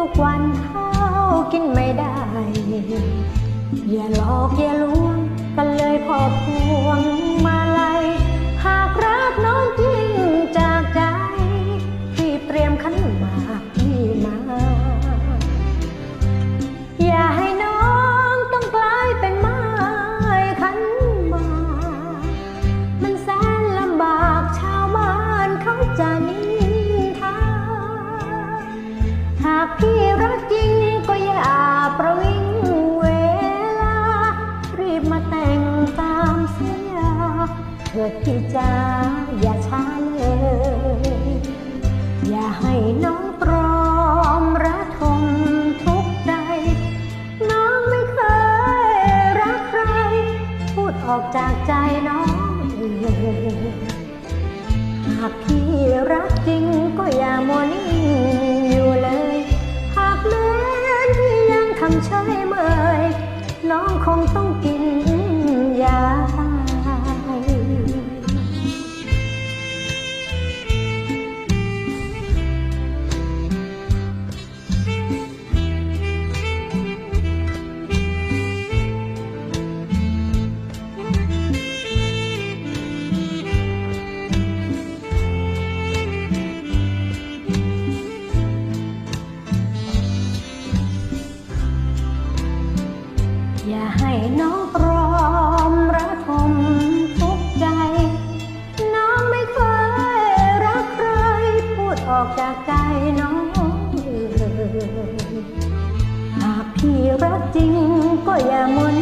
ทุกวันข้าวกินไม่ได้ อย่าหลอกอย่าลวงกันเลยพอพวงมา พี่รักจริงก็อย่าประวิงเวลา รีบมาแต่งตามสัญญาเถิดพี่จ้าอย่าช้าเลย อย่าให้น้องตรอมระทมทุกใจ น้องไม่เคยรักใคร พูดออกจากใจน้องเองหากพี่รักจริงก็อย่ามัวนิ่ง ใช่ไหมน้องคงต้อง น้องตรอมระทมทุกใจ น้องไม่เคยรักใคร พูดออกจากใจน้องเอ่ยหากพี่รักจริงก็อย่ามุน